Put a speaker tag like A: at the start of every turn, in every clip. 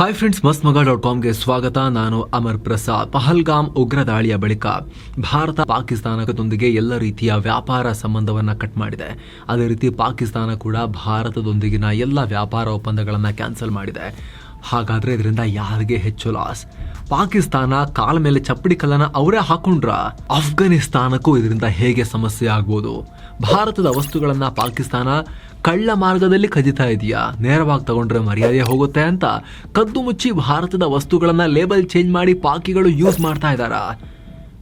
A: Hi friends ಮಸ್ತ್ ಮಗ dot ಕಾಮ್ಗೆ ಸ್ವಾಗತ. ನಾನು ಅಮರ್ ಪ್ರಸಾದ್. ಪಹಲ್ಗಾಮ್ ಉಗ್ರ ದಾಳಿಯ ಬಳಿಕ ಭಾರತ ಪಾಕಿಸ್ತಾನದೊಂದಿಗೆ ಎಲ್ಲ ರೀತಿಯ ವ್ಯಾಪಾರ ಸಂಬಂಧವನ್ನ ಕಟ್ ಮಾಡಿದೆ. ಅದೇ ರೀತಿ ಪಾಕಿಸ್ತಾನ ಕೂಡ ಭಾರತದೊಂದಿಗಿನ ಎಲ್ಲ ವ್ಯಾಪಾರ ಒಪ್ಪಂದಗಳನ್ನು ಕ್ಯಾನ್ಸಲ್ ಮಾಡಿದೆ. ಹಾಗಾದ್ರೆ ಇದರಿಂದ ಯಾರಿಗೆ ಹೆಚ್ಚು ಲಾಸ್ ಪಾಕಿಸ್ತಾನ ಕಾಲ ಮೇಲೆ ಚಪ್ಪಡಿ ಕಲ್ಲನ ಅವರೇ ಹಾಕೊಂಡ್ರ? ಅಫ್ಘಾನಿಸ್ತಾನಕ್ಕೂ ಇದರಿಂದ ಹೇಗೆ ಸಮಸ್ಯೆ ಆಗ್ಬೋದು ಭಾರತದ ವಸ್ತುಗಳನ್ನ ಪಾಕಿಸ್ತಾನ ಕಳ್ಳ ಮಾರ್ಗದಲ್ಲಿ ಕದಿತಾ ಇದೆಯಾ? ನೇರವಾಗಿ ತಗೊಂಡ್ರೆ ಮರ್ಯಾದೆ ಹೋಗುತ್ತೆ ಅಂತ? ಕದ್ದು ಮುಚ್ಚಿ ಭಾರತದ ವಸ್ತುಗಳನ್ನ ಲೇಬಲ್ ಚೇಂಜ್ ಮಾಡಿ ಪಾಕಿಗಳು ಯೂಸ್ ಮಾಡ್ತಾ ಇದ್ದಾರಾ?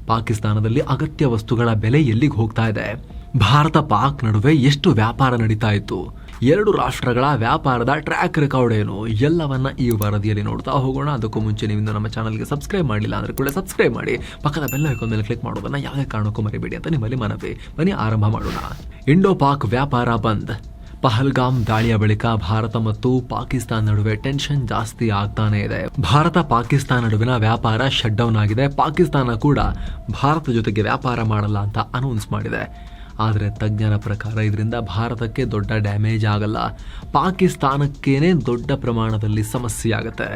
A: ಪಾಕಿಸ್ತಾನದಲ್ಲಿ ಅಗತ್ಯ ವಸ್ತುಗಳ ಬೆಲೆ ಎಲ್ಲಿಗೆ ಹೋಗ್ತಾ ಇದೆ? ಭಾರತ ಪಾಕ್ ನಡುವೆ ಎಷ್ಟು ವ್ಯಾಪಾರ ನಡೀತಾ ಇತ್ತು? ಎರಡು ರಾಷ್ಟ್ರಗಳ ವ್ಯಾಪಾರದ ಟ್ರ್ಯಾಕ್ ರೆಕಾರ್ಡ್ ಏನು? ಎಲ್ಲವನ್ನ ಈ ವರದಿಯಲ್ಲಿ ನೋಡ್ತಾ ಹೋಗೋಣ. ಅದಕ್ಕೂ ಮುಂಚೆ ನೀವು ನಮ್ಮ ಚಾನಲ್ಗೆ ಸಬ್ಸ್ಕ್ರೈಬ್ ಮಾಡಲಿಲ್ಲ ಅಂದ್ರೆ ಕೂಡ ಸಬ್ಸ್ಕ್ರೈಬ್ ಮಾಡಿ. ಪಕ್ಕದ ಬೆಲ್ಲ ಐಕಾನ್ ಮೇಲೆ ಕ್ಲಿಕ್ ಮಾಡೋದನ್ನ ಯಾವುದೇ ಕಾರಣಕ್ಕೂ ಮರಿಬೇಡಿ ಅಂತ ನಿಮ್ಮಲ್ಲಿ ಮನವಿ. ಬನ್ನಿ, ಆರಂಭ ಮಾಡೋಣ. ಇಂಡೋ ಪಾಕ್ ವ್ಯಾಪಾರ ಬಂದ್. ಪಹಲ್ಗಾಮ್ ದಾಳಿಯ ಬಳಿಕ ಭಾರತ ಮತ್ತು ಪಾಕಿಸ್ತಾನ ನಡುವೆ ಟೆನ್ಷನ್ ಜಾಸ್ತಿ ಆಗ್ತಾನೆ ಇದೆ. ಭಾರತ ಪಾಕಿಸ್ತಾನ ನಡುವಿನ ವ್ಯಾಪಾರ ಶಟ್ ಡೌನ್ ಆಗಿದೆ. ಪಾಕಿಸ್ತಾನ ಕೂಡ ಭಾರತ ಜೊತೆಗೆ ವ್ಯಾಪಾರ ಮಾಡಲ್ಲ ಅಂತ ಅನೌನ್ಸ್ ಮಾಡಿದೆ. ಆದರೆ ತಜ್ಞರ ಪ್ರಕಾರ ಇದರಿಂದ ಭಾರತಕ್ಕೆ ದೊಡ್ಡ ಡ್ಯಾಮೇಜ್ ಆಗಲ್ಲ. ಪಾಕಿಸ್ತಾನಕ್ಕೇನೆ ದೊಡ್ಡ ಪ್ರಮಾಣದಲ್ಲಿ ಸಮಸ್ಯೆ ಆಗುತ್ತೆ.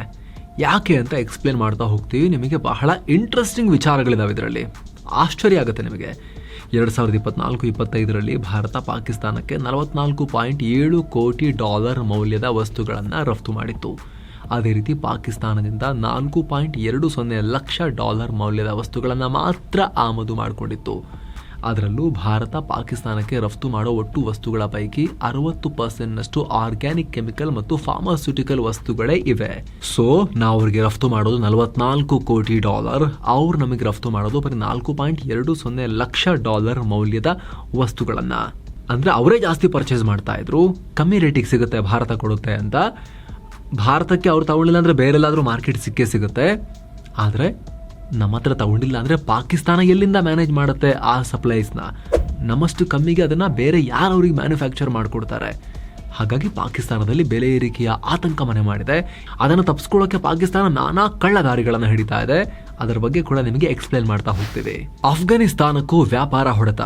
A: ಯಾಕೆ ಅಂತ ಎಕ್ಸ್ಪ್ಲೇನ್ ಮಾಡ್ತಾ ಹೋಗ್ತೀವಿ. ನಿಮಗೆ ಬಹಳ ಇಂಟ್ರೆಸ್ಟಿಂಗ್ ವಿಚಾರಗಳಿದಾವೆ ಇದರಲ್ಲಿ. ಆಶ್ಚರ್ಯ ಆಗುತ್ತೆ ನಿಮಗೆ. ಎರಡು ಸಾವಿರದ ಇಪ್ಪತ್ನಾಲ್ಕು, ಇಪ್ಪತ್ತೈದರಲ್ಲಿ ಭಾರತ ಪಾಕಿಸ್ತಾನಕ್ಕೆ ನಲವತ್ನಾಲ್ಕು ಪಾಯಿಂಟ್ ಏಳು ಕೋಟಿ ಡಾಲರ್ ಮೌಲ್ಯದ ವಸ್ತುಗಳನ್ನು ರಫ್ತು ಮಾಡಿತ್ತು. ಅದೇ ರೀತಿ ಪಾಕಿಸ್ತಾನದಿಂದ ನಾಲ್ಕು ಪಾಯಿಂಟ್ ಎರಡು ಸೊನ್ನೆ ಲಕ್ಷ ಡಾಲರ್ ಮೌಲ್ಯದ ವಸ್ತುಗಳನ್ನು ಮಾತ್ರ ಆಮದು ಮಾಡಿಕೊಂಡಿತ್ತು. ಅದರಲ್ಲೂ ಭಾರತ ಪಾಕಿಸ್ತಾನಕ್ಕೆ ರಫ್ತು ಮಾಡೋ ಒಟ್ಟು ವಸ್ತುಗಳ ಪೈಕಿ ಅರವತ್ತು ಪರ್ಸೆಂಟ್ನಷ್ಟು ಆರ್ಗ್ಯಾನಿಕ್ ಕೆಮಿಕಲ್ ಮತ್ತು ಫಾರ್ಮಾಸ್ಯೂಟಿಕಲ್ ವಸ್ತುಗಳೇ ಇವೆ. ಸೊ ನಾವು ಅವ್ರಿಗೆ ರಫ್ತು ಮಾಡೋದು ನಲವತ್ನಾಲ್ಕು ಕೋಟಿ ಡಾಲರ್. ಅವ್ರು ನಮಗೆ ರಫ್ತು ಮಾಡೋದು ಬರೀ ನಾಲ್ಕು ಪಾಯಿಂಟ್ ಎರಡು ಸೊನ್ನೆ ಲಕ್ಷ ಡಾಲರ್ ಮೌಲ್ಯದ ವಸ್ತುಗಳನ್ನ. ಅಂದ್ರೆ ಅವರೇ ಜಾಸ್ತಿ ಪರ್ಚೇಸ್ ಮಾಡ್ತಾ ಇದ್ರು. ಕಮ್ಮಿ ರೇಟಿಗೆ ಸಿಗುತ್ತೆ, ಭಾರತ ಕೊಡುತ್ತೆ ಅಂತ. ಭಾರತಕ್ಕೆ ಅವ್ರು ತಗೊಳ್ಳಿಲ್ಲ ಅಂದ್ರೆ ಬೇರೆಲ್ಲಾದರೂ ಮಾರ್ಕೆಟ್ ಸಿಕ್ಕೇ ಸಿಗುತ್ತೆ. ಆದರೆ ನಮ್ಮ ಹತ್ರ ತಗೊಂಡಿಲ್ಲ ಅಂದ್ರೆ ಪಾಕಿಸ್ತಾನ ಎಲ್ಲಿಂದ ಮ್ಯಾನೇಜ್ ಮಾಡುತ್ತೆ ಆ ಸಪ್ಲೈಸ್ನ ನಮ್ಮಷ್ಟು ಕಮ್ಮಿಗೆ ಅದನ್ನ ಬೇರೆ ಯಾರು ಅವ್ರಿಗೆ ಮ್ಯಾನುಫ್ಯಾಕ್ಚರ್ ಮಾಡಿಕೊಡ್ತಾರೆ? ಹಾಗಾಗಿ ಪಾಕಿಸ್ತಾನದಲ್ಲಿ ಬೆಲೆ ಏರಿಕೆಯ ಆತಂಕ ಮನೆ ಮಾಡಿದೆ. ಅದನ್ನು ತಪ್ಪಿಸ್ಕೊಳ್ಳೋಕೆ ಪಾಕಿಸ್ತಾನ ನಾನಾ ಕಳ್ಳದಾರಿಗಳನ್ನು ಹಿಡಿತಾ ಇದೆ. ಅದರ ಬಗ್ಗೆ ಕೂಡ ನಿಮಗೆ ಎಕ್ಸ್ಪ್ಲೇನ್ ಮಾಡ್ತಾ ಹೋಗ್ತೀವಿ ಅಫ್ಘಾನಿಸ್ತಾನಕ್ಕೂ ವ್ಯಾಪಾರ ಹೊಡೆತ.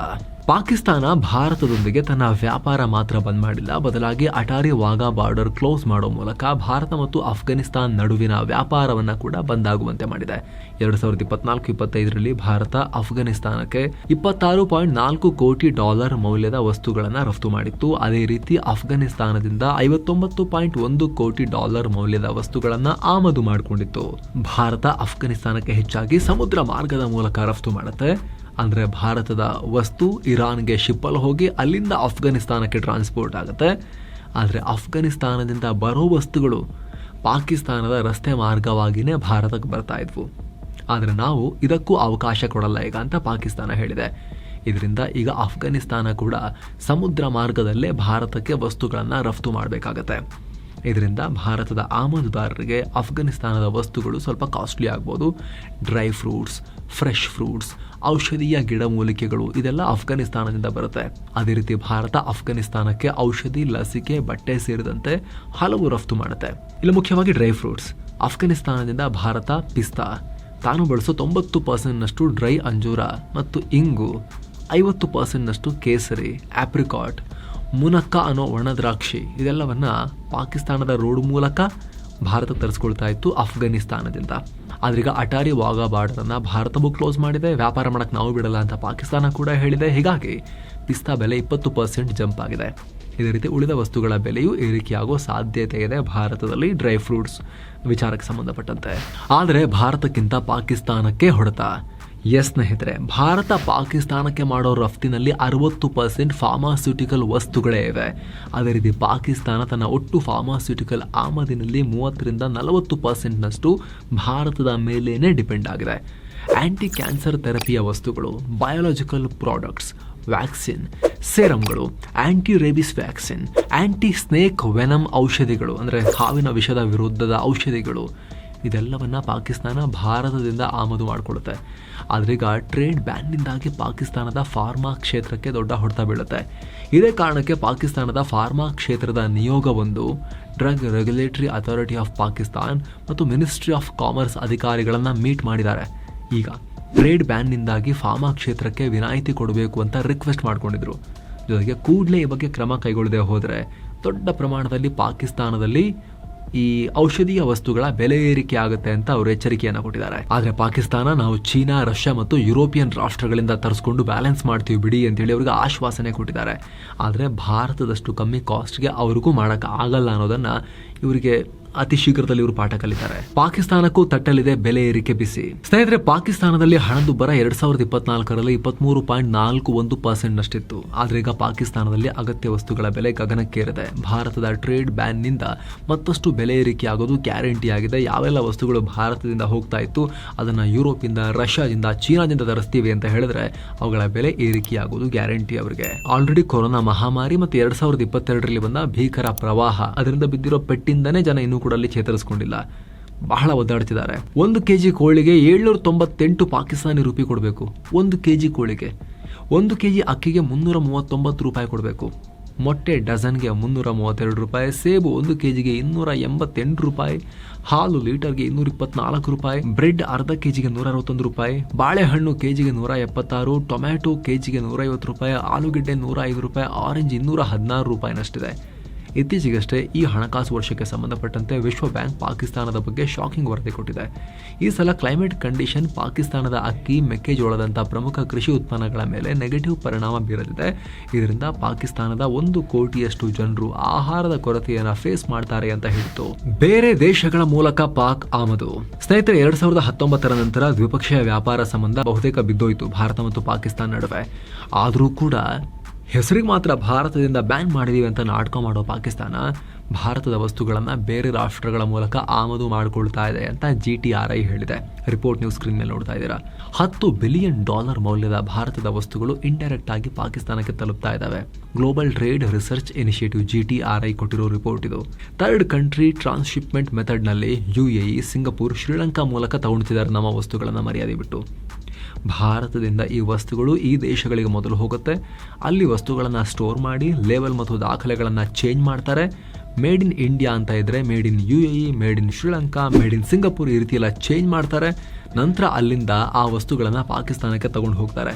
A: ಪಾಕಿಸ್ತಾನ ಭಾರತದೊಂದಿಗೆ ತನ್ನ ವ್ಯಾಪಾರ ಮಾತ್ರ ಬಂದ್ ಮಾಡಿಲ್ಲ. ಬದಲಾಗಿ ಅಟಾರಿ ವಾಗಾ ಬಾರ್ಡರ್ ಕ್ಲೋಸ್ ಮಾಡೋ ಮೂಲಕ ಭಾರತ ಮತ್ತು ಅಫ್ಘಾನಿಸ್ತಾನ್ ನಡುವಿನ ವ್ಯಾಪಾರವನ್ನ ಕೂಡ ಬಂದ್ ಆಗುವಂತೆ ಮಾಡಿದೆ. ಎರಡು ಸಾವಿರದ ಇಪ್ಪತ್ನಾಲ್ಕು ಇಪ್ಪತ್ತೈದರಲ್ಲಿ ಭಾರತ ಅಫ್ಘಾನಿಸ್ತಾನಕ್ಕೆ ಇಪ್ಪತ್ತಾರು ಪಾಯಿಂಟ್ ನಾಲ್ಕು ಕೋಟಿ ಡಾಲರ್ ಮೌಲ್ಯದ ವಸ್ತುಗಳನ್ನು ರಫ್ತು ಮಾಡಿತ್ತು. ಅದೇ ರೀತಿ ಅಫ್ಘಾನಿಸ್ತಾನದಿಂದ ಐವತ್ತೊಂಬತ್ತು ಪಾಯಿಂಟ್ ಒಂದು ಕೋಟಿ ಡಾಲರ್ ಮೌಲ್ಯದ ವಸ್ತುಗಳನ್ನು ಆಮದು ಮಾಡಿಕೊಂಡಿತ್ತು. ಭಾರತ ಅಫ್ಘಾನಿಸ್ತಾನಕ್ಕೆ ಹೆಚ್ಚಾಗಿ ಸಮುದ್ರ ಮಾರ್ಗದ ಮೂಲಕ ರಫ್ತು ಮಾಡುತ್ತೆ. ಅಂದರೆ ಭಾರತದ ವಸ್ತು ಇರಾನ್ಗೆ ಶಿಪ್ಪಲ್ಲಿ ಹೋಗಿ ಅಲ್ಲಿಂದ ಅಫ್ಘಾನಿಸ್ತಾನಕ್ಕೆ ಟ್ರಾನ್ಸ್ಪೋರ್ಟ್ ಆಗುತ್ತೆ. ಆದರೆ ಅಫ್ಘಾನಿಸ್ತಾನದಿಂದ ಬರೋ ವಸ್ತುಗಳು ಪಾಕಿಸ್ತಾನದ ರಸ್ತೆ ಮಾರ್ಗವಾಗಿಯೇ ಭಾರತಕ್ಕೆ ಬರ್ತಾ ಇದ್ವು. ಆದರೆ ನಾವು ಇದಕ್ಕೂ ಅವಕಾಶ ಕೊಡಲ್ಲ ಈಗ ಅಂತ ಪಾಕಿಸ್ತಾನ ಹೇಳಿದೆ. ಇದರಿಂದ ಈಗ ಅಫ್ಘಾನಿಸ್ತಾನ ಕೂಡ ಸಮುದ್ರ ಮಾರ್ಗದಲ್ಲೇ ಭಾರತಕ್ಕೆ ವಸ್ತುಗಳನ್ನು ರಫ್ತು ಮಾಡಬೇಕಾಗತ್ತೆ. ಇದರಿಂದ ಭಾರತದ ಆಮದುದಾರರಿಗೆ ಅಫ್ಘಾನಿಸ್ತಾನದ ವಸ್ತುಗಳು ಸ್ವಲ್ಪ ಕಾಸ್ಟ್ಲಿ ಆಗ್ಬೋದು. ಡ್ರೈ ಫ್ರೂಟ್ಸ್ ಫ್ರೆಶ್ ಫ್ರೂಟ್ಸ್ ಔಷಧೀಯ ಗಿಡಮೂಲಿಕೆಗಳು ಇದೆಲ್ಲ ಅಫ್ಘಾನಿಸ್ತಾನದಿಂದ ಬರುತ್ತೆ. ಅದೇ ರೀತಿ ಭಾರತ ಅಫ್ಘಾನಿಸ್ತಾನಕ್ಕೆ ಔಷಧಿ, ಲಸಿಕೆ, ಬಟ್ಟೆ ಸೇರಿದಂತೆ ಹಲವು ರಫ್ತು ಮಾಡುತ್ತೆ. ಇಲ್ಲಿ ಮುಖ್ಯವಾಗಿ ಡ್ರೈ ಫ್ರೂಟ್ಸ್ ಅಫ್ಘಾನಿಸ್ತಾನದಿಂದ ಭಾರತ ಪಿಸ್ತಾ. ತಾನು ಬಳಸೋ ತೊಂಬತ್ತು ಪರ್ಸೆಂಟ್ನಷ್ಟು ಡ್ರೈ ಅಂಜೂರ ಮತ್ತು ಇಂಗು, ಐವತ್ತು ಪರ್ಸೆಂಟ್ನಷ್ಟು ಕೇಸರಿ ಆಪ್ರಿಕಾಟ್ ಮುನಕ್ಕ ಅನ್ನೋ ಒಣದ್ರಾಕ್ಷಿ ಇದೆಲ್ಲವನ್ನ ಪಾಕಿಸ್ತಾನದ ರೋಡ್ ಮೂಲಕ ಭಾರತಕ್ಕೆ ತರಿಸ್ಕೊಳ್ತಾ ಇತ್ತು ಅಫ್ಘಾನಿಸ್ತಾನದಿಂದ. ಆದ್ರೀಗ ಅಟಾರಿ ವಾಘಾ ಬಾರ್ಡರನ್ನು ಭಾರತವೂ ಕ್ಲೋಸ್ ಮಾಡಿದೆ, ವ್ಯಾಪಾರ ಮಾಡಕ್ಕೆ ನಾವು ಬಿಡಲ್ಲ ಅಂತ ಪಾಕಿಸ್ತಾನ ಕೂಡ ಹೇಳಿದೆ. ಹೀಗಾಗಿ ಪಿಸ್ತಾ ಬೆಲೆ ಇಪ್ಪತ್ತು ಪರ್ಸೆಂಟ್ ಜಂಪ್ ಆಗಿದೆ. ಇದೇ ರೀತಿ ಉಳಿದ ವಸ್ತುಗಳ ಬೆಲೆಯೂ ಏರಿಕೆಯಾಗೋ ಸಾಧ್ಯತೆ ಇದೆ ಭಾರತದಲ್ಲಿ ಡ್ರೈ ಫ್ರೂಟ್ಸ್ ವಿಚಾರಕ್ಕೆ ಸಂಬಂಧಪಟ್ಟಂತೆ. ಆದರೆ ಭಾರತಕ್ಕಿಂತ ಪಾಕಿಸ್ತಾನಕ್ಕೆ ಹೊಡೆತ. ಎಸ್ ಸ್ನೇಹಿತರೆ, ಭಾರತ ಪಾಕಿಸ್ತಾನಕ್ಕೆ ಮಾಡೋ ರಫ್ತಿನಲ್ಲಿ ಅರವತ್ತು ಪರ್ಸೆಂಟ್ ಫಾರ್ಮಾಸ್ಯೂಟಿಕಲ್ ವಸ್ತುಗಳೇ ಇವೆ. ಅದೇ ರೀತಿ ಪಾಕಿಸ್ತಾನ ತನ್ನ ಒಟ್ಟು ಫಾರ್ಮಾಸ್ಯೂಟಿಕಲ್ ಆಮದಿನಲ್ಲಿ ಮೂವತ್ತರಿಂದ ನಲವತ್ತು ಪರ್ಸೆಂಟ್ನಷ್ಟು ಭಾರತದ ಮೇಲೇನೆ ಡಿಪೆಂಡ್ ಆಗಿದೆ. ಆ್ಯಂಟಿ ಕ್ಯಾನ್ಸರ್ ಥೆರಪಿಯ ವಸ್ತುಗಳು biological products vaccine ಸೇರಮ್ಗಳು anti rabies vaccine anti snake venom ಔಷಧಿಗಳು, ಅಂದರೆ ಹಾವಿನ ವಿಷದ ವಿರುದ್ಧದ ಔಷಧಿಗಳು ಇದೆಲ್ಲವನ್ನ ಪಾಕಿಸ್ತಾನ ಭಾರತದಿಂದ ಆಮದು ಮಾಡಿಕೊಳ್ಳುತ್ತೆ. ಆದ್ರೀಗ ಟ್ರೇಡ್ ಬ್ಯಾನ್ನಿಂದಾಗಿ ಪಾಕಿಸ್ತಾನದ ಫಾರ್ಮಾ ಕ್ಷೇತ್ರಕ್ಕೆ ದೊಡ್ಡ ಹೊಡೆತ ಬೀಳುತ್ತೆ. ಇದೇ ಕಾರಣಕ್ಕೆ ಪಾಕಿಸ್ತಾನದ ಫಾರ್ಮಾ ಕ್ಷೇತ್ರದ ನಿಯೋಗವೊಂದು drug regulatory authority of Pakistan ಮತ್ತು ಮಿನಿಸ್ಟ್ರಿ ಆಫ್ ಕಾಮರ್ಸ್ ಅಧಿಕಾರಿಗಳನ್ನು ಮೀಟ್ ಮಾಡಿದ್ದಾರೆ. ಈಗ ಟ್ರೇಡ್ ಬ್ಯಾನ್ನಿಂದಾಗಿ ಫಾರ್ಮಾ ಕ್ಷೇತ್ರಕ್ಕೆ ವಿನಾಯಿತಿ ಕೊಡಬೇಕು ಅಂತ ರಿಕ್ವೆಸ್ಟ್ ಮಾಡ್ಕೊಂಡಿದ್ರು. ಜೊತೆಗೆ ಕೂಡಲೇ ಈ ಬಗ್ಗೆ ಕ್ರಮ ಕೈಗೊಳ್ಳದೆ ಹೋದರೆ ದೊಡ್ಡ ಪ್ರಮಾಣದಲ್ಲಿ ಪಾಕಿಸ್ತಾನದಲ್ಲಿ ಈ ಔಷಧೀಯ ವಸ್ತುಗಳ ಬೆಲೆ ಏರಿಕೆ ಆಗುತ್ತೆ ಅಂತ ಅವರು ಎಚ್ಚರಿಕೆಯನ್ನ ಕೊಟ್ಟಿದ್ದಾರೆ. ಆದ್ರೆ ಪಾಕಿಸ್ತಾನ ನಾವು ಚೀನಾ, ರಷ್ಯಾ ಮತ್ತು ಯುರೋಪಿಯನ್ ರಾಷ್ಟ್ರಗಳಿಂದ ತರಿಸ್ಕೊಂಡು ಬ್ಯಾಲೆನ್ಸ್ ಮಾಡ್ತೀವಿ ಬಿಡಿ ಅಂತ ಹೇಳಿ ಅವರಿಗೆ ಆಶ್ವಾಸನೆ ಕೊಟ್ಟಿದ್ದಾರೆ. ಆದ್ರೆ ಭಾರತದಷ್ಟು ಕಮ್ಮಿ ಕಾಸ್ಟ್ಗೆ ಅವ್ರಿಗೂ ಮಾಡಕ್ಕೆ ಆಗಲ್ಲ ಅನ್ನೋದನ್ನ ಇವರಿಗೆ ಅತಿ ಶೀಘ್ರದಲ್ಲಿ ಇವರು ಪಾಠ ಕಲಿತಾರೆ. ಪಾಕಿಸ್ತಾನಕ್ಕೂ ತಟ್ಟಲಿದೆ ಬೆಲೆ ಏರಿಕೆ ಬಿಸಿ. ಸ್ನೇಹಿತರೆ, ಪಾಕಿಸ್ತಾನದಲ್ಲಿ ಹಣದುಬ್ಬರ ಎರಡ್ ಸಾವಿರದ ಇಪ್ಪತ್ನಾಲ್ಕರಲ್ಲಿ ಇಪ್ಪತ್ಮೂರು ಪಾಯಿಂಟ್ ನಾಲ್ಕು ಒಂದು ಪರ್ಸೆಂಟ್ ನಷ್ಟಿತ್ತು ಆದ್ರೆ ಈಗ ಪಾಕಿಸ್ತಾನದಲ್ಲಿ ಅಗತ್ಯ ವಸ್ತುಗಳ ಬೆಲೆ ಗಗನಕ್ಕೇರಿದೆ. ಭಾರತದ ಟ್ರೇಡ್ ಬ್ಯಾನ್ನಿಂದ ಮತ್ತಷ್ಟು ಬೆಲೆ ಏರಿಕೆ ಆಗೋದು ಗ್ಯಾರಂಟಿ ಆಗಿದೆ. ಯಾವೆಲ್ಲ ವಸ್ತುಗಳು ಭಾರತದಿಂದ ಹೋಗ್ತಾ ಇತ್ತು, ಅದನ್ನ ಯುರೋಪಿಂದ, ರಷ್ಯಾದಿಂದ, ಚೀನಾದಿಂದ ತರಿಸ್ತೀವಿ ಅಂತ ಹೇಳಿದ್ರೆ ಅವುಗಳ ಬೆಲೆ ಏರಿಕೆಯಾಗೋದು ಗ್ಯಾರಂಟಿ ಅವರಿಗೆ. ಆಲ್ರೆಡಿ ಕೊರೋನಾ ಮಹಾಮಾರಿ ಮತ್ತು ಎರಡ್ ಸಾವಿರದ ಇಪ್ಪತ್ತೆರಡರಲ್ಲಿ ಬಂದ ಭೀಕರ ಪ್ರವಾಹ, ಅದರಿಂದ ಬಿದ್ದಿರೋ ಪೆಟ್ಟಿಂದನೇ ಜನ ಇನ್ನೂ ಕೂಡ ಅಲ್ಲಿ ಚೇತರಿಸ್ಕೊಂಡಿಲ್ಲ. ಬಹಳ ಒದ್ದಾಡ್ತಿದ್ದಾರೆ. ಒಂದು ಕೆ ಜಿ ಕೋಳಿಗೆ ಏಳ್ನೂರ ತೊಂಬತ್ತೆಂಟು ಪಾಕಿಸ್ತಾನಿ ರೂಪಿ ಕೊಡಬೇಕು. ಒಂದು ಕೆ ಜಿ ಕೋಳಿಗೆ. ಒಂದು ಕೆ ಜಿ ಅಕ್ಕಿಗೆ ಮುನ್ನೂರ ಮೂವತ್ತೊಂಬತ್ತು ರೂಪಾಯಿ ಕೊಡಬೇಕು. ಮೊಟ್ಟೆ ಡಜನ್ಗೆ ಮುನ್ನೂರ ಮೂವತ್ತೆರಡು ರೂಪಾಯಿ, ಸೇಬು ಒಂದು ಕೆ ಜಿಗೆ ಇನ್ನೂರ ಎಂಬತ್ತೆಂಟು ರೂಪಾಯಿ, ಹಾಲು ಲೀಟರ್ಗೆ ಇನ್ನೂರ ಇಪ್ಪತ್ನಾಲ್ಕು ರೂಪಾಯಿ, ಬ್ರೆಡ್ ಅರ್ಧ ಕೆ ಜಿಗೆ ನೂರ ಅರವತ್ತೊಂದು ರೂಪಾಯಿ, ಬಾಳೆಹಣ್ಣು ಕೆ ಜಿಗೆ ನೂರ ಎಪ್ಪತ್ತಾರು ಟೊಮ್ಯಾಟೊ ಕೆಜಿಗೆ ನೂರ ಐವತ್ತು ರೂಪಾಯಿ, ಆಲೂಗಡ್ಡೆ ನೂರ ಐದು ರೂಪಾಯಿ, ಆರೆಂಜ್ ಇನ್ನೂರ ಹದಿನಾರು ರೂಪಾಯಿನಷ್ಟಿದೆ. ಇತ್ತೀಚೆಗಷ್ಟೇ ಈ ಹಣಕಾಸು ವರ್ಷಕ್ಕೆ ಸಂಬಂಧಪಟ್ಟಂತೆ ವಿಶ್ವ ಬ್ಯಾಂಕ್ ಪಾಕಿಸ್ತಾನದ ಬಗ್ಗೆ ಶಾಕಿಂಗ್ ವರದಿ ಕೊಟ್ಟಿದೆ. ಈ ಸಲ ಕ್ಲೈಮೇಟ್ ಕಂಡೀಷನ್ ಪಾಕಿಸ್ತಾನದ ಅಕ್ಕಿ ಮೆಕ್ಕೆಜೋಳದಂತಹ ಪ್ರಮುಖ ಕೃಷಿ ಉತ್ಪನ್ನಗಳ ಮೇಲೆ ನೆಗೆಟಿವ್ ಪರಿಣಾಮ ಬೀರಲಿದೆ. ಇದರಿಂದ ಪಾಕಿಸ್ತಾನದ ಒಂದು ಕೋಟಿಯಷ್ಟು ಜನರು ಆಹಾರದ ಕೊರತೆಯನ್ನು ಫೇಸ್ ಮಾಡ್ತಾರೆ ಅಂತ ಹೇಳಿತು ಬೇರೆ ದೇಶಗಳ ಮೂಲಕ ಪಾಕ್ ಆಮದು. ಸ್ನೇಹಿತರೆ, ಎರಡ್ ಸಾವಿರದ ಹತ್ತೊಂಬತ್ತರ ನಂತರ ದ್ವಿಪಕ್ಷೀಯ ವ್ಯಾಪಾರ ಸಂಬಂಧ ಬಹುತೇಕ ಬಿದ್ದೋಯ್ತು ಭಾರತ ಮತ್ತು ಪಾಕಿಸ್ತಾನ ನಡುವೆ. ಆದರೂ ಕೂಡ ಹೆಸರಿಗೆ ಮಾತ್ರ ಭಾರತದಿಂದ ಬ್ಯಾನ್ ಮಾಡಿದೀವಿ ಅಂತ ನಾಟಕ ಮಾಡೋ ಪಾಕಿಸ್ತಾನ ಭಾರತದ ವಸ್ತುಗಳನ್ನು ಬೇರೆ ರಾಷ್ಟ್ರಗಳ ಮೂಲಕ ಆಮದು ಮಾಡಿಕೊಳ್ತಾ ಇದೆ ಅಂತ ಜಿ ಟಿ ಆರ್ ಐ ಹೇಳಿದೆ. ರಿಪೋರ್ಟ್ ನ್ಯೂಸ್ ಸ್ಕ್ರೀನ್ ಮೇಲೆ ನೋಡ್ತಾ ಇದ್ದೀರಾ. ಹತ್ತು ಬಿಲಿಯನ್ ಡಾಲರ್ ಮೌಲ್ಯದ ಭಾರತದ ವಸ್ತುಗಳು ಇಂಡೈರೆಕ್ಟ್ ಆಗಿ ಪಾಕಿಸ್ತಾನಕ್ಕೆ ತಲುಪ್ತಾ ಇದ್ದಾವೆ. Global trade research initiative G T R I ಕೊಟ್ಟಿರೋ ರಿಪೋರ್ಟ್ ಇದು. ಥರ್ಡ್ ಕಂಟ್ರಿ ಟ್ರಾನ್ಸ್ಶಿಪ್ಮೆಂಟ್ ಮೆಥಡ್ನಲ್ಲಿ ಯು ಎ ಸಿಂಗಪುರ್ ಶ್ರೀಲಂಕಾ ಮೂಲಕ ತಗೊಳ್ತಿದ್ದಾರೆ ನಮ್ಮ ವಸ್ತುಗಳನ್ನು ಮರ್ಯಾದೆ ಬಿಟ್ಟು. ಭಾರತದಿಂದ ಈ ವಸ್ತುಗಳು ಈ ದೇಶಗಳಿಗೆ ಮೊದಲು ಹೋಗುತ್ತೆ. ಅಲ್ಲಿ ವಸ್ತುಗಳನ್ನು ಸ್ಟೋರ್ ಮಾಡಿ ಲೇಬಲ್ ಮತ್ತು ದಾಖಲೆಗಳನ್ನು ಚೇಂಜ್ ಮಾಡ್ತಾರೆ. ಮೇಡ್ ಇನ್ ಇಂಡಿಯಾ ಅಂತ ಇದ್ದರೆ made in U A E made in Sri Lanka made in Singapore ಈ ರೀತಿಯೆಲ್ಲ ಚೇಂಜ್ ಮಾಡ್ತಾರೆ. ನಂತರ ಅಲ್ಲಿಂದ ಆ ವಸ್ತುಗಳನ್ನು ಪಾಕಿಸ್ತಾನಕ್ಕೆ ತಗೊಂಡು ಹೋಗ್ತಾರೆ.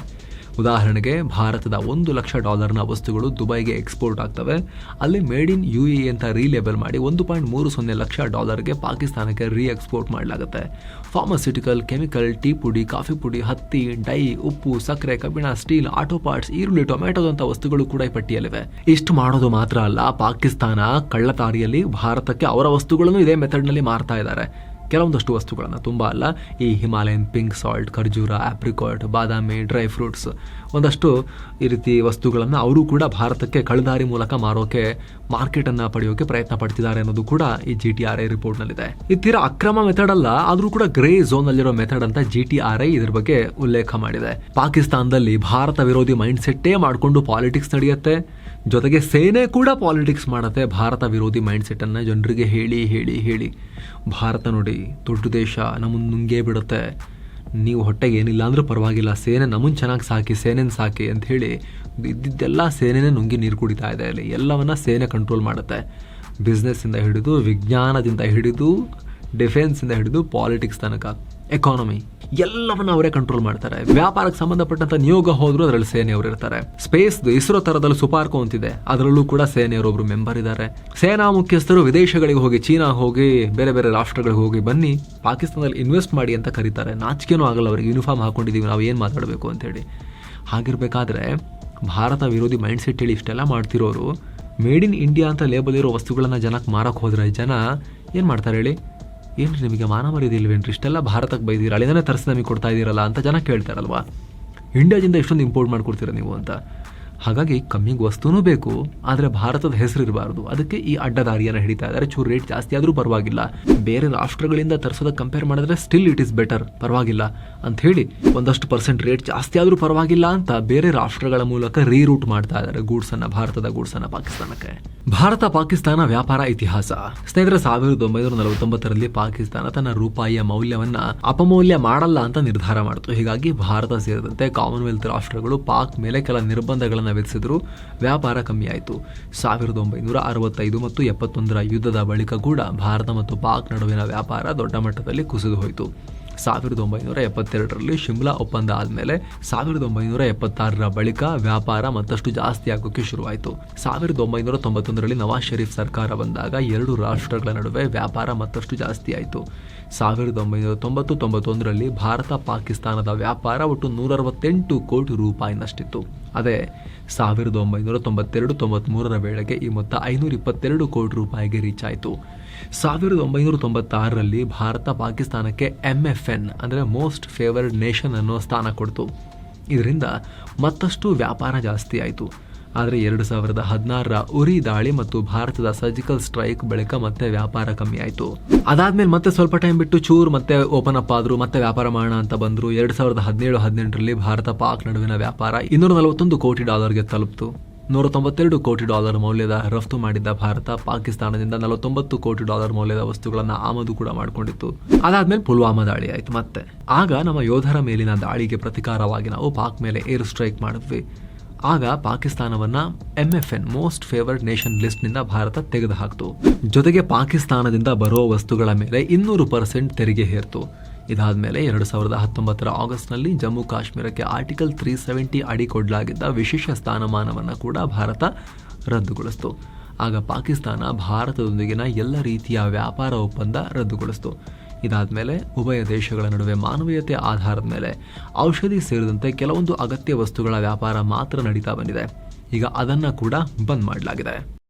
A: ಉದಾಹರಣೆಗೆ ಭಾರತದ ಒಂದು ಲಕ್ಷ ಡಾಲರ್ನ ವಸ್ತುಗಳು ದುಬೈಗೆ ಎಕ್ಸ್ಪೋರ್ಟ್ ಆಗ್ತವೆ. ಅಲ್ಲಿ ಮೇಡ್ ಇನ್ ಯು ಎ ಅಂತ ರೀಲೇಬಲ್ ಮಾಡಿ ಒಂದು ಪಾಯಿಂಟ್ ಮೂರು ಸೊನ್ನೆ ಲಕ್ಷ ಡಾಲರ್ಗೆ ಪಾಕಿಸ್ತಾನಕ್ಕೆ ರೀ ಎಕ್ಸ್ಪೋರ್ಟ್ ಮಾಡಲಾಗುತ್ತೆ. ಫಾರ್ಮಸ್ಯೂಟಿಕಲ್, ಕೆಮಿಕಲ್, ಟೀ ಪುಡಿ, ಕಾಫಿ ಪುಡಿ, ಹತ್ತಿ, ಡೈ, ಉಪ್ಪು, ಸಕ್ಕರೆ, ಕಬ್ಬಿಣ, ಸ್ಟೀಲ್, ಆಟೋ ಪಾರ್ಟ್ಸ್, ಈರುಳ್ಳಿ ಟೊಮೆಟೊದಂಥ ವಸ್ತುಗಳು ಕೂಡ ಈ ಪಟ್ಟಿಯಲ್ಲಿವೆ. ಇಷ್ಟು ಮಾಡೋದು ಮಾತ್ರ ಅಲ್ಲ, ಪಾಕಿಸ್ತಾನ ಕಳ್ಳತಾರಿಯಲ್ಲಿ ಭಾರತಕ್ಕೆ ಅವರ ವಸ್ತುಗಳನ್ನು ಇದೇ ಮೆಥಡ್ನಲ್ಲಿ ಮಾರ್ತಾ ಇದ್ದಾರೆ. ಕೆಲವೊಂದಷ್ಟು ವಸ್ತುಗಳನ್ನು ತುಂಬ ಅಲ್ಲ. ಈ ಹಿಮಾಲಯನ್ ಪಿಂಕ್ ಸಾಲ್ಟ್, ಖರ್ಜೂರ, ಆಪ್ರಿಕಾಟ್, ಬಾದಾಮಿ, ಡ್ರೈ ಫ್ರೂಟ್ಸ್ ಒಂದಷ್ಟು ಈ ರೀತಿ ವಸ್ತುಗಳನ್ನು ಅವರು ಕೂಡ ಭಾರತಕ್ಕೆ ಕಳದಾರಿ ಮೂಲಕ ಮಾರೋಕೆ ಮಾರ್ಕೆಟನ್ನು ಪಡೆಯೋಕೆ ಪ್ರಯತ್ನ ಪಡ್ತಿದ್ದಾರೆ ಅನ್ನೋದು ಕೂಡ ಈ ಜಿ ಟಿ ಆರ್ ಐ ರಿಪೋರ್ಟ್ನಲ್ಲಿದೆ ಈ ತೀರಾ ಅಕ್ರಮ ಮೆಥಡ್ ಅಲ್ಲ, ಆದರೂ ಕೂಡ ಗ್ರೇ ಝೋನ್ ಅಲ್ಲಿರೋ ಮೆಥಡ್ ಅಂತ ಜಿ ಟಿ ಆರ್ ಐ ಇದ್ರ ಬಗ್ಗೆ ಉಲ್ಲೇಖ ಮಾಡಿದೆ. ಪಾಕಿಸ್ತಾನದಲ್ಲಿ ಭಾರತ ವಿರೋಧಿ ಮೈಂಡ್ ಸೆಟ್ಟೇ ಮಾಡಿಕೊಂಡು ಪಾಲಿಟಿಕ್ಸ್ ನಡೆಯುತ್ತೆ. ಜೊತೆಗೆ ಸೇನೆ ಕೂಡ ಪಾಲಿಟಿಕ್ಸ್ ಮಾಡುತ್ತೆ. ಭಾರತ ವಿರೋಧಿ ಮೈಂಡ್ಸೆಟ್ಟನ್ನು ಜನರಿಗೆ ಹೇಳಿ ಹೇಳಿ ಹೇಳಿ. ಭಾರತ ನೋಡಿ ದೊಡ್ಡ ದೇಶ ನಮ್ಮನ್ನು ನುಂಗೇ ಬಿಡುತ್ತೆ. ನೀವು ಹೊಟ್ಟೆಗೆ ಏನಿಲ್ಲ ಅಂದರೂ ಪರವಾಗಿಲ್ಲ. ಸೇನೆ ನಮ್ಮನ್ನು ಚೆನ್ನಾಗಿ ಸಾಕಿ, ಸೇನೆನ ಸಾಕಿ ಅಂತ ಹೇಳಿ ಇದ್ದಿದ್ದೆಲ್ಲ ಸೇನೆನೇ ನುಂಗಿ ನೀರು ಕುಡಿತಾ ಇದೆ ಅಲ್ಲಿ. ಎಲ್ಲವನ್ನು ಸೇನೆ ಕಂಟ್ರೋಲ್ ಮಾಡುತ್ತೆ. ಬಿಸ್ನೆಸ್ಸಿಂದ ಹಿಡಿದು, ವಿಜ್ಞಾನದಿಂದ ಹಿಡಿದು ಡಿಫೆನ್ಸಿಂದ ಹಿಡಿದು ಪಾಲಿಟಿಕ್ಸ್ ತನಕ. ಎಕಾನಮಿ ಎಲ್ಲವನ್ನ ಅವರೇ ಕಂಟ್ರೋಲ್ ಮಾಡ್ತಾರೆ. ವ್ಯಾಪಾರಕ್ಕೆ ಸಂಬಂಧಪಟ್ಟಂತ ನಿಯೋಗ ಹೋದ್ರು ಅದರಲ್ಲಿ ಸೇನೆಯವರು ಇರ್ತಾರೆ. ಸ್ಪೇಸ್ ಇಸ್ರೋ ತರದಲ್ಲಿ ಸುಪಾರ್ಕೋ ಅಂತಿದೆ. ಅದರಲ್ಲೂ ಕೂಡ ಸೇನೆಯವರೊಬ್ರು ಮೆಂಬರ್ ಇದ್ದಾರೆ ಸೇನಾ ಮುಖ್ಯಸ್ಥರು ವಿದೇಶಗಳಿಗೆ ಹೋಗಿ ಚೀನಾ ಹೋಗಿ ಬೇರೆ ಬೇರೆ ರಾಷ್ಟ್ರಗಳಿಗೆ ಹೋಗಿ ಬನ್ನಿ, ಪಾಕಿಸ್ತಾನದಲ್ಲಿ ಇನ್ವೆಸ್ಟ್ ಮಾಡಿ ಅಂತ ಕರೀತಾರೆ. ನಾಚಿಕೆನೂ ಆಗಲ್ಲ ಅವರಿಗೆ. ಯೂನಿಫಾರ್ಮ್ ಹಾಕೊಂಡಿದ್ದೀವಿ ನಾವು ಏನು ಮಾತಾಡಬೇಕು ಅಂತೇಳಿ ಹಾಗಿರ್ಬೇಕಾದ್ರೆ ಭಾರತ ವಿರೋಧಿ ಮೈಂಡ್ ಸೆಟ್ ಹೇಳಿ ಇಷ್ಟೆಲ್ಲ ಮಾಡ್ತಿರೋರು ಮೇಡ್ ಇನ್ ಇಂಡಿಯಾ ಅಂತ ಲೇಬಲ್ ಇರೋ ವಸ್ತುಗಳನ್ನು ಜನಕ್ಕೆ ಮಾರಕ್ಕೆ ಹೋದರೆ ಜನ ಏನು ಮಾಡ್ತಾರೆ ಹೇಳಿ? ಏನ್ರಿ ನಿಮಗೆ ಮಾನ ಮರ್ಯಾದೆ ಇಲ್ವೇನ್ರಿ ಇಷ್ಟೆಲ್ಲ ಭಾರತಕ್ಕೆ ಬೈದೀರ ಅಲ್ಲಿಂದನೇ ತರಿಸಿ ನಮಗೆ ಕೊಡ್ತಾ ಇದ್ದೀರಲ್ಲ ಅಂತ ಜನ ಕೇಳ್ತಾರಲ್ವಾ? ಇಂಡಿಯಾದಿಂದ ಇಷ್ಟೊಂದು ಇಂಪೋರ್ಟ್ ಮಾಡ್ಕೊಡ್ತೀರ ನೀವು ಅಂತ? ಹಾಗಾಗಿ ಕಮ್ಮಿಗೆ ವಸ್ತುನೂ ಬೇಕು, ಆದರೆ ಭಾರತದ ಹೆಸರು ಇರಬಾರದು. ಅದಕ್ಕೆ ಈ ಅಡ್ಡದಾರಿಯನ್ನು ಹಿಡಿತಾ ಇದ್ದಾರೆ. ಚೂರು ರೇಟ್ ಜಾಸ್ತಿ ಆದರೂ ಪರವಾಗಿಲ್ಲ. ಬೇರೆ ರಾಷ್ಟ್ರಗಳಿಂದ ತರಿಸೋದಕ್ಕೆ ಕಂಪೇರ್ ಮಾಡಿದ್ರೆ ಸ್ಟಿಲ್ ಇಟ್ ಇಸ್ ಬೆಟರ್ ಪರವಾಗಿಲ್ಲ ಅಂತ ಹೇಳಿ ಒಂದಷ್ಟು ಪರ್ಸೆಂಟ್ ರೇಟ್ ಜಾಸ್ತಿ ಆದರೂ ಪರವಾಗಿಲ್ಲ ಅಂತ ಬೇರೆ ರಾಷ್ಟ್ರಗಳ ಮೂಲಕ ರೀರೂಟ್ ಮಾಡ್ತಾ ಇದ್ದಾರೆ ಗೂಡ್ಸ್ ಅನ್ನ ಭಾರತದ ಗೂಡ್ಸ್ ಅನ್ನ ಪಾಕಿಸ್ತಾನಕ್ಕೆ. ಭಾರತ, ಪಾಕಿಸ್ತಾನ ವ್ಯಾಪಾರ ಇತಿಹಾಸ. ಸ್ನೇಹಿತರೆ, ಸಾವಿರದ ಒಂಬೈನೂರ ನಲವತ್ತೊಂಬತ್ತರಲ್ಲಿ ಪಾಕಿಸ್ತಾನ ತನ್ನ ರೂಪಾಯಿಯ ಮೌಲ್ಯವನ್ನ ಅಪಮೌಲ್ಯ ಮಾಡಲ್ಲ ಅಂತ ನಿರ್ಧಾರ ಮಾಡಿತು. ಹೀಗಾಗಿ ಭಾರತ ಸೇರಿದಂತೆ ಕಾಮನ್ವೆಲ್ತ್ ರಾಷ್ಟ್ರಗಳು ಪಾಕ್ ಮೇಲೆ ಕೆಲ ನಿರ್ಬಂಧಗಳನ್ನು ವಿಧಿಸಿದ್ರು ವ್ಯಾಪಾರ ಕಮ್ಮಿಯಾಯಿತು ಸಾವಿರದ ಒಂಬೈನೂರ ಅರವತ್ತೈದು ಮತ್ತು ಎಪ್ಪತ್ತೊಂದರ ಯುದ್ಧದ ಬಳಿಕ ಕೂಡ ಭಾರತ ಮತ್ತು ಪಾಕ್ ನಡುವಿನ ವ್ಯಾಪಾರ ದೊಡ್ಡ ಮಟ್ಟದಲ್ಲಿ ಕುಸಿದು ಹೋಯಿತು. ಸಾವಿರದ ಒಂಬೈನೂರ ಎಪ್ಪತ್ತೆರಡರಲ್ಲಿ ಶಿಮ್ಲಾ ಒಪ್ಪಂದ ಆದಮೇಲೆ ಸಾವಿರದ ಒಂಬೈನೂರ ಎಪ್ಪತ್ತಾರರ ಬಳಿಕ ವ್ಯಾಪಾರ ಮತ್ತಷ್ಟು ಜಾಸ್ತಿ ಆಗೋಕ್ಕೆ ಶುರುವಾಯಿತು. ಸಾವಿರದ ಒಂಬೈನೂರ ತೊಂಬತ್ತೊಂದರಲ್ಲಿ ನವಾಜ್ ಷರೀಫ್ ಸರ್ಕಾರ ಬಂದಾಗ ಎರಡು ರಾಷ್ಟ್ರಗಳ ನಡುವೆ ವ್ಯಾಪಾರ ಮತ್ತಷ್ಟು ಜಾಸ್ತಿ ಆಯಿತು. ಸಾವಿರದ ಒಂಬೈನೂರ ತೊಂಬತ್ತು ತೊಂಬತ್ತೊಂದರಲ್ಲಿ ಭಾರತ ಪಾಕಿಸ್ತಾನದ ವ್ಯಾಪಾರ ಒಟ್ಟು ನೂರ ಅರವತ್ತೆಂಟು ಕೋಟಿ ರೂಪಾಯಿನಷ್ಟಿತ್ತು ಅದೇ ಸಾವಿರದ ಒಂಬೈನೂರ ತೊಂಬತ್ತೆರಡು ತೊಂಬತ್ಮೂರರ ವೇಳೆಗೆ ಈ ಮೊತ್ತ ಐನೂರ ಇಪ್ಪತ್ತೆರಡು ಕೋಟಿ ರೂಪಾಯಿಗೆ ರೀಚ್ ಆಯಿತು ಸಾವಿರದ ಒಂಬೈನೂರ ತೊಂಬತ್ತಾರರಲ್ಲಿ ಭಾರತ ಪಾಕಿಸ್ತಾನಕ್ಕೆ ಎಂ ಎಫ್ ಎನ್ ಅಂದರೆ ಮೋಸ್ಟ್ ಫೇವರ್ಡ್ ನೇಷನ್ ಅನ್ನೋ ಸ್ಥಾನ ಕೊಡ್ತು. ಇದರಿಂದ ಮತ್ತಷ್ಟು ವ್ಯಾಪಾರ ಜಾಸ್ತಿ ಆಯಿತು. ಆದರೆ ಎರಡು ಸಾವಿರದ ಹದಿನಾರರ ಉರಿ ದಾಳಿ ಮತ್ತು ಭಾರತದ ಸರ್ಜಿಕಲ್ ಸ್ಟ್ರೈಕ್ ಬಳಿಕ ಮತ್ತೆ ವ್ಯಾಪಾರ ಕಮ್ಮಿ ಆಯಿತು. ಅದಾದ್ಮೇಲೆ ಮತ್ತೆ ಸ್ವಲ್ಪ ಟೈಮ್ ಬಿಟ್ಟು ಚೂರ್ ಮತ್ತೆ ಓಪನ್ ಅಪ್ ಆದ್ರು, ಮತ್ತೆ ವ್ಯಾಪಾರ ಮಾಡೋಣ ಅಂತ ಬಂದ್ರು. ಎರಡು ಸಾವಿರದ ಹದಿನೇಳು, ಹದಿನೆಂಟರಲ್ಲಿ ಭಾರತ ಪಾಕ್ ನಡುವಿನ ವ್ಯಾಪಾರ ಇನ್ನೂರ ನಲವತ್ತೊಂದು ಕೋಟಿ ಡಾಲರ್ಗೆ ತಲುಪಿತು. ನೂರ ತೊಂಬತ್ತೆರಡು ಕೋಟಿ ಡಾಲರ್ ಮೌಲ್ಯದ ರಫ್ತು ಮಾಡಿದ್ದ ಭಾರತ ಪಾಕಿಸ್ತಾನದಿಂದ ನಲವತ್ತೊಂಬತ್ತು ಕೋಟಿ ಡಾಲರ್ ಮೌಲ್ಯದ ವಸ್ತುಗಳನ್ನು ಆಮದು ಕೂಡ ಮಾಡಿಕೊಂಡಿತ್ತು. ಅದಾದ್ಮೇಲೆ ಪುಲ್ವಾಮಾ ದಾಳಿ ಆಯಿತು ಮತ್ತೆ. ಆಗ ನಮ್ಮ ಯೋಧರ ಮೇಲಿನ ದಾಳಿಗೆ ಪ್ರತಿಕಾರವಾಗಿ ನಾವು ಪಾಕ್ ಮೇಲೆ ಏರ್ ಸ್ಟ್ರೈಕ್ ಮಾಡಿದ್ವಿ. ಆಗ ಪಾಕಿಸ್ತಾನವನ್ನ F N most favoured nation ಲಿಸ್ಟ್ನಿಂದ Bharat ತೆಗೆದುಹಾಕ್ತು. ಜೊತೆಗೆ ಪಾಕಿಸ್ತಾನದಿಂದ ಬರುವ ವಸ್ತುಗಳ ಮೇಲೆ ಇನ್ನೂರು ಪರ್ಸೆಂಟ್ ತೆರಿಗೆ ಹೇರ್ತು. ಇದಾದ್ಮೇಲೆ ಎರಡು ಸಾವಿರದ ಹತ್ತೊಂಬತ್ತರ ಆಗಸ್ಟ್ನಲ್ಲಿ ಜಮ್ಮು ಕಾಶ್ಮೀರಕ್ಕೆ ಆರ್ಟಿಕಲ್ ತ್ರೀ ಸೆವೆಂಟಿ ಅಡಿ ಕೊಡಲಾಗಿದ್ದ ವಿಶೇಷ ಸ್ಥಾನಮಾನವನ್ನು ಕೂಡ ಭಾರತ ರದ್ದುಗೊಳಿಸ್ತು. ಆಗ ಪಾಕಿಸ್ತಾನ ಭಾರತದೊಂದಿಗಿನ ಎಲ್ಲ ರೀತಿಯ ವ್ಯಾಪಾರ ಒಪ್ಪಂದ ರದ್ದುಗೊಳಿಸ್ತು. ಇದಾದ ಮೇಲೆ ಉಭಯ ದೇಶಗಳ ನಡುವೆ ಮಾನವೀಯತೆ ಆಧಾರದ ಮೇಲೆ ಔಷಧಿ ಸೇರಿದಂತೆ ಕೆಲವೊಂದು ಅಗತ್ಯ ವಸ್ತುಗಳ ವ್ಯಾಪಾರ ಮಾತ್ರ ನಡೀತಾ ಬಂದಿದೆ. ಈಗ ಅದನ್ನು ಕೂಡ ಬಂದ್ ಮಾಡಲಾಗಿದೆ.